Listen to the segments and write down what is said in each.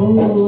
Oh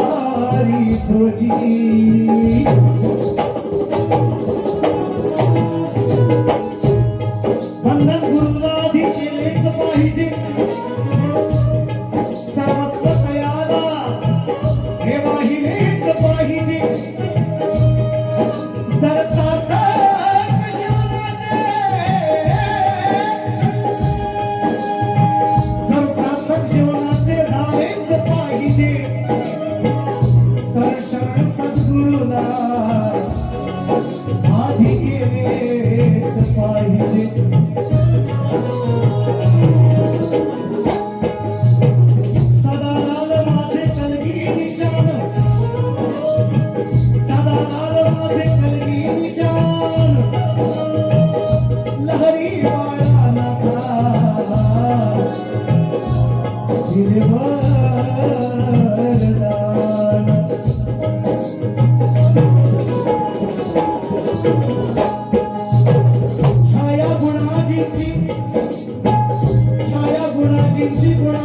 अवधारी तुझी पाहिजे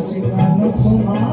Yes, you